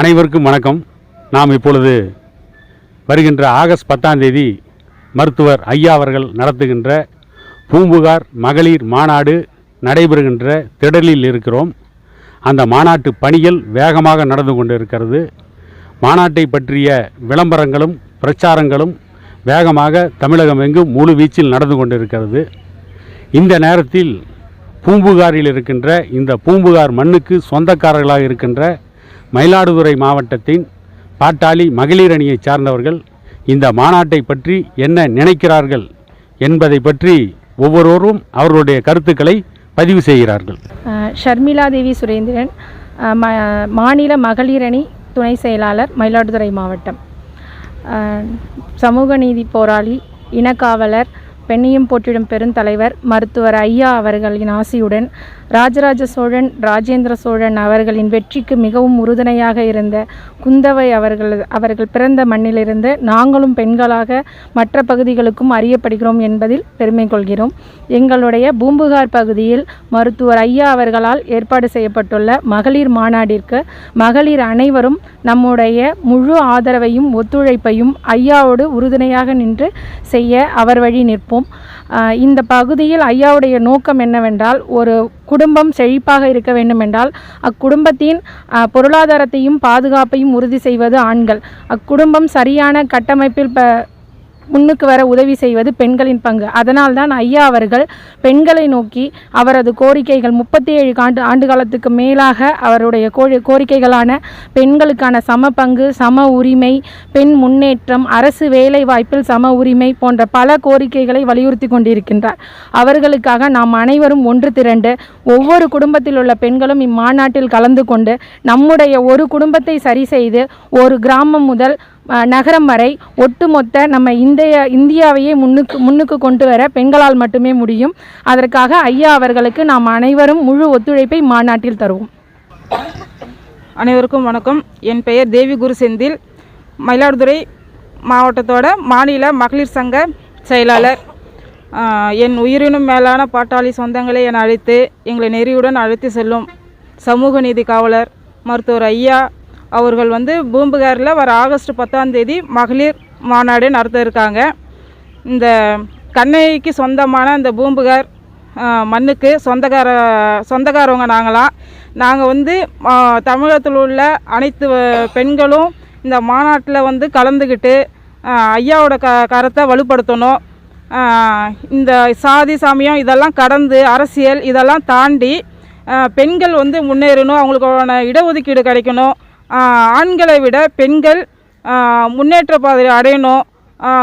அனைவருக்கும் வணக்கம். நாம் இப்பொழுது வருகின்ற ஆகஸ்ட் பத்தாம் தேதி மருத்துவர் ஐயா அவர்கள் நடத்துகின்ற பூம்புகார் மகளிர் மாநாடு நடைபெறுகின்ற திடலில் இருக்கிறோம். அந்த மாநாட்டு பணிகள் வேகமாக நடந்து கொண்டு இருக்கிறது மாநாட்டை பற்றிய விளம்பரங்களும் பிரச்சாரங்களும் வேகமாக தமிழகம் எங்கும் முழு வீச்சில் நடந்து கொண்டிருக்கிறது. இந்த நேரத்தில் பூம்புகாரில் இருக்கின்ற இந்த பூம்புகார் மண்ணுக்கு சொந்தக்காரர்களாக இருக்கின்ற மயிலாடுதுறை மாவட்டத்தின் பாட்டாளி மகளிர் அணியைச் சார்ந்தவர்கள் இந்த மாநாட்டை பற்றி என்ன நினைக்கிறார்கள் என்பதை பற்றி ஒவ்வொருவரும் அவர்களுடைய கருத்துக்களை பதிவு செய்கிறார்கள். ஷர்மிளா தேவி சுரேந்திரன் மாநில மகளிரணி துணை செயலாளர் மயிலாடுதுறை மாவட்டம். சமூக நீதி போராளி இனக்காவலர் பெண்ணையும் போற்றிடும் பெருந்தலைவர் மருத்துவர் ஐயா அவர்களின் ஆசியுடன் ராஜராஜ சோழன் ராஜேந்திர சோழன் அவர்களின் வெற்றிக்கு மிகவும் உறுதுணையாக இருந்த குந்தவை அவர்கள் அவர்கள் பிறந்த மண்ணிலிருந்து நாங்களும் பெண்களாக மற்ற பகுதிகளுக்கும் அறியப்படுகிறோம் என்பதில் பெருமை கொள்கிறோம். எங்களுடைய பூம்புகார் பகுதியில் மருத்துவர் ஐயா அவர்களால் ஏற்பாடு செய்யப்பட்டுள்ள மகளிர் மாநாட்டிற்கு மகளிர் அனைவரும் நம்முடைய முழு ஆதரவையும் ஒத்துழைப்பையும் ஐயாவோடு உறுதுணையாக நின்று செய்ய அவர் வழி நிற்போம். ஆஹ் இந்த பகுதியில் ஐயாவுடைய நோக்கம் என்னவென்றால் ஒரு குடும்பம் செழிப்பாக இருக்க வேண்டுமென்றால் அக்குடும்பத்தின் பொருளாதாரத்தையும் பாதுகாப்பையும் உறுதி செய்வது ஆண்கள். அக்குடும்பம் சரியான கட்டமைப்பில் ப முன்னுக்கு வர உதவி செய்வது பெண்களின் பங்கு. அதனால்தான் ஐயா அவர்கள் பெண்களை நோக்கி அவரது கோரிக்கைகள் முப்பத்தி ஏழு ஆண்டு ஆண்டு காலத்துக்கு மேலாக அவருடைய கோரிக்கைகளான பெண்களுக்கான சம பங்கு சம உரிமை பெண் முன்னேற்றம் அரசு வேலை வாய்ப்பில் சம உரிமை போன்ற பல கோரிக்கைகளை வலியுறுத்தி கொண்டிருக்கின்றார். அவர்களுக்காக நாம் அனைவரும் ஒன்று திரண்டு ஒவ்வொரு குடும்பத்தில் உள்ள பெண்களும் இம்மாநாட்டில் கலந்து கொண்டு நம்முடைய ஒரு குடும்பத்தை சரி செய்து ஒரு கிராமம் முதல் நகரம் வரை ஒட்டுமொத்த நம்ம இந்திய இந்தியாவையே முன்னுக்கு முன்னுக்கு கொண்டு வர பெண்களால் மட்டுமே முடியும். அதற்காக ஐயா அவர்களுக்கு நாம் அனைவரும் முழு ஒத்துழைப்பை மாநாட்டில் தருவோம். அனைவருக்கும் வணக்கம். என் பெயர் தேவி குரு செந்தில். மயிலாடுதுறை மாவட்டத்தோட மாநில மகளிர் சங்க செயலாளர். என் உயிரினும் மேலான பாட்டாளி சொந்தங்களை என அழைத்து எங்களை நெறியுடன் அழைத்து செல்லும் சமூக நீதி காவலர் மருத்துவர் ஐயா அவர்கள் வந்து பூம்புகாரில் வர ஆகஸ்ட் பத்தாம் தேதி மகளிர் மாநாடு நடத்த இருக்காங்க. இந்த கண்ணைக்கு சொந்தமான இந்த பூம்புகார் மண்ணுக்கு சொந்தக்கார சொந்தக்காரவங்க நாங்களாம் நாங்கள் வந்து தமிழகத்தில் உள்ள அனைத்து பெண்களும் இந்த மாநாட்டில் வந்து கலந்துக்கிட்டு ஐயாவோட க கரத்தை வலுப்படுத்தணும். இந்த சாதி சமயம் இதெல்லாம் கடந்து அரசியல் இதெல்லாம் தாண்டி பெண்கள் வந்து முன்னேறணும். அவங்களுக்கான இடஒதுக்கீடு கிடைக்கணும். ஆண்களை விட பெண்கள் முன்னேற்ற பாதை அடையணும்.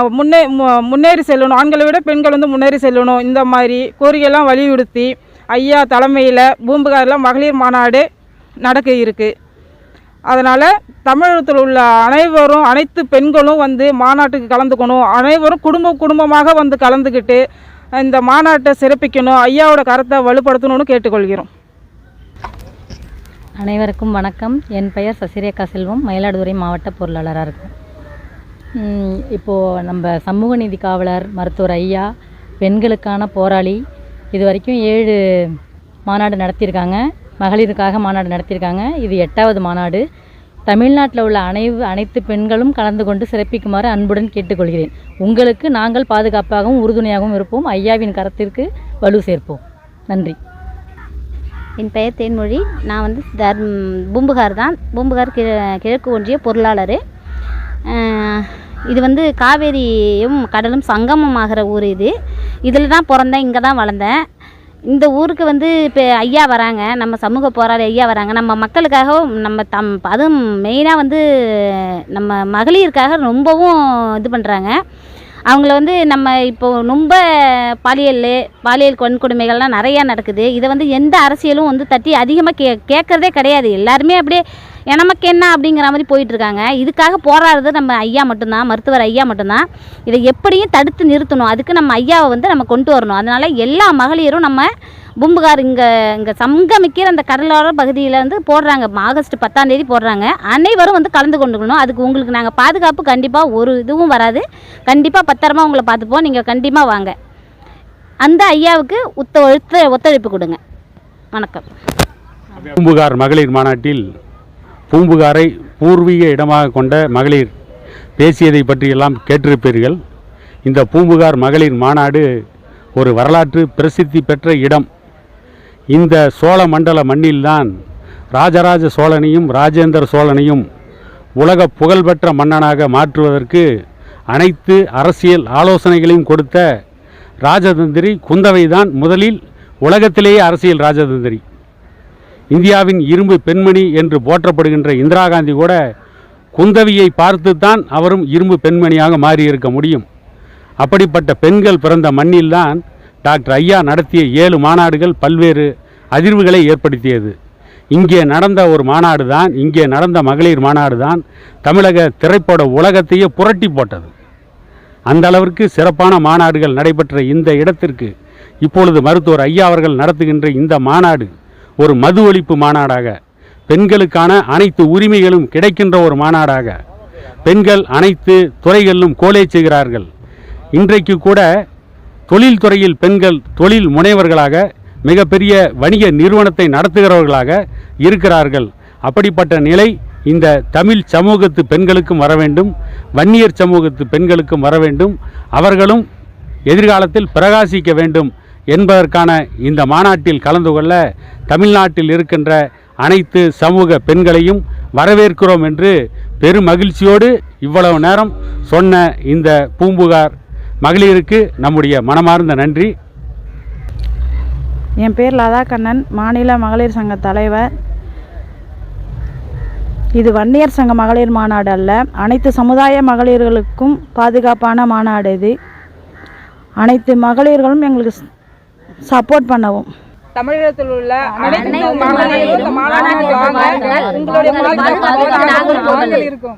முன்னே மு- முன்னேறி செல்லணும். ஆண்களை விட பெண்கள் வந்து முன்னேறி செல்லணும். இந்த மாதிரி கோரிக்கையெல்லாம் வலியுறுத்தி ஐயா தலைமையில் பூம்புகாரில் மகளிர் மாநாடு நடக்க இருக்குது அதனால் தமிழகத்தில் உள்ள அனைவரும் அனைத்து பெண்களும் வந்து மாநாட்டுக்கு கலந்துக்கணும். அனைவரும் குடும்ப குடும்பமாக வந்து கலந்துக்கிட்டு இந்த மாநாட்டை சிறப்பிக்கணும். ஐயாவோட கரத்தை வலுப்படுத்தணும்னு கேட்டுக்கொள்கிறோம். அனைவருக்கும் வணக்கம். என் பெயர் சசிரேகா செல்வம். மயிலாடுதுறை மாவட்ட பொருளாளராக இருக்கும் இப்போது நம்ம சமூக நீதி காவலர் மருத்துவர் ஐயா பெண்களுக்கான போராளி இது வரைக்கும் ஏழு மாநாடு நடத்தியிருக்காங்க. மகளிருக்காக மாநாடு நடத்தியிருக்காங்க. இது எட்டாவது மாநாடு. தமிழ்நாட்டில் உள்ள அனைவு அனைத்து பெண்களும் கலந்து கொண்டு சிறப்பிக்குமாறு அன்புடன் கேட்டுக்கொள்கிறேன். உங்களுக்கு நாங்கள் பாதுகாப்பாகவும் உறுதுணையாகவும் இருப்போம். ஐயாவின் கரத்திற்கு வலு சேர்ப்போம். நன்றி. என் பெயர் தேன்மொழி. நான் வந்து தர் பூம்புகார் தான். பூம்புகார் கி கிழக்கு ஒன்றிய பொருளாளர். இது வந்து காவேரியும் கடலும் சங்கமமாகிற ஊர் இது. இதில் தான் பிறந்தேன் இங்கே தான் வளர்ந்தேன். இந்த ஊருக்கு வந்து இப்போ ஐயா வராங்க. நம்ம சமூக போராளி ஐயா வராங்க. நம்ம மக்களுக்காகவும் நம்ம தம் அதுவும் மெயினாக வந்து நம்ம மகளிருக்காக ரொம்பவும் இது பண்ணுறாங்க. அவங்கள வந்து நம்ம இப்போ ரொம்ப பாலியல் பாலியல் வன்கொடுமைகள்லாம் நிறையா நடக்குது. இதை வந்து எந்த அரசியலும் வந்து தட்டி அதிகமாக கே கேட்குறதே கிடையாது. எல்லாருமே அப்படியே நமக்கு என்ன? அப்படிங்கிற மாதிரி போயிட்டுருக்காங்க இதுக்காக போராடுறது நம்ம ஐயா மட்டும்தான் மருத்துவர் ஐயா மட்டும்தான். இதை எப்படியும் தடுத்து நிறுத்தணும். அதுக்கு நம்ம ஐயாவை வந்து நம்ம கொண்டு வரணும். அதனால் எல்லா மகளிரும் நம்ம பூம்புகார் இங்கே இங்கே சங்கமிக்கிற அந்த கடலோர பகுதியில் வந்து போடுறாங்க. ஆகஸ்ட் பத்தாம் தேதி போடுறாங்க. அனைவரும் வந்து கலந்து கொண்டுக்கணும். அதுக்கு உங்களுக்கு நாங்கள் பாதுகாப்பு கண்டிப்பாக ஒரு இதுவும் வராது. கண்டிப்பாக பத்திரமா உங்களை பார்த்துப்போம். நீங்கள் கண்டிப்பாக வாங்க. அந்த ஐயாவுக்கு ஒத்த ஒத்த ஒத்துழைப்பு கொடுங்க. வணக்கம். பூம்புகார் மகளிர் மாநாட்டில் பூம்புகாரை பூர்வீக இடமாக கொண்ட மகளிர் பேசியதை பற்றியெல்லாம் கேட்டிருப்பீர்கள். இந்த பூம்புகார் மகளிர் மாநாடு ஒரு வரலாற்று பிரசித்தி பெற்ற இடம். இந்த சோழ மண்டல மண்ணில்தான் ராஜராஜ சோழனையும் ராஜேந்திர சோழனையும் உலக புகழ்பெற்ற மன்னனாக மாற்றுவதற்கு அனைத்து அரசியல் ஆலோசனைகளையும் கொடுத்த ராஜதந்திரி குந்தவை தான் முதலில் உலகத்திலேயே அரசியல் ராஜதந்திரி. இந்தியாவின் இரும்பு பெண்மணி என்று போற்றப்படுகின்ற இந்திரா காந்தி கூட குந்தவியை பார்த்துத்தான் அவரும் இரும்பு பெண்மணியாக மாறியிருக்க முடியும். அப்படிப்பட்ட பெண்கள் பிறந்த மண்ணில்தான் டாக்டர் ஐயா நடத்திய ஏழு மாநாடுகள் பல்வேறு அதிர்வுகளை ஏற்படுத்தியது. இங்கே நடந்த ஒரு மாநாடு தான் இங்கே நடந்த மகளிர் மாநாடு தான் தமிழக திரைப்பட உலகத்தையே புரட்டி போட்டது. அந்த அளவிற்கு சிறப்பான மாநாடுகள் நடைபெற்ற இந்த இடத்திற்கு இப்பொழுது மருத்துவர் ஐயா அவர்கள் நடத்துகின்ற இந்த மாநாடு ஒரு மது ஒழிப்பு மாநாடாக பெண்களுக்கான அனைத்து உரிமைகளும் கிடைக்கின்ற ஒரு மாநாடாக பெண்கள் அனைத்து துறைகளிலும் கோலே செய்கிறார்கள். இன்றைக்கு கூட தொழில்துறையில் பெண்கள் தொழில் முனைவர்களாக மிகப்பெரிய வணிக நிறுவனத்தை நடத்துகிறவர்களாக இருக்கிறார்கள். அப்படிப்பட்ட நிலை இந்த தமிழ் சமூகத்து பெண்களுக்கும் வர வேண்டும் வன்னியர் சமூகத்து பெண்களுக்கும் வர வேண்டும் அவர்களும் எதிர்காலத்தில் பிரகாசிக்க வேண்டும் என்பதற்கான இந்த மாநாட்டில் கலந்து கொள்ள தமிழ்நாட்டில் இருக்கின்ற அனைத்து சமூக பெண்களையும் வரவேற்கிறோம் என்று பெரும் மகிழ்ச்சியோடு இவ்வளவு நேரம் சொன்ன இந்த பூம்புகார் மகளிருக்கு நம்முடைய மனமார்ந்த நன்றி. என் பேர் லதா கண்ணன் மாநில மகளிர் சங்க தலைவர். இது வன்னியர் சங்க மகளிர் மாநாடு அல்ல அனைத்து சமுதாய மகளிர்களுக்கும் பாதுகாப்பான மாநாடு இது. அனைத்து மகளிர்களும் எங்களுக்கு சப்போர்ட் பண்ணவும். தமிழகத்தில் உள்ள அனைத்து உங்களுடைய இருக்கும்.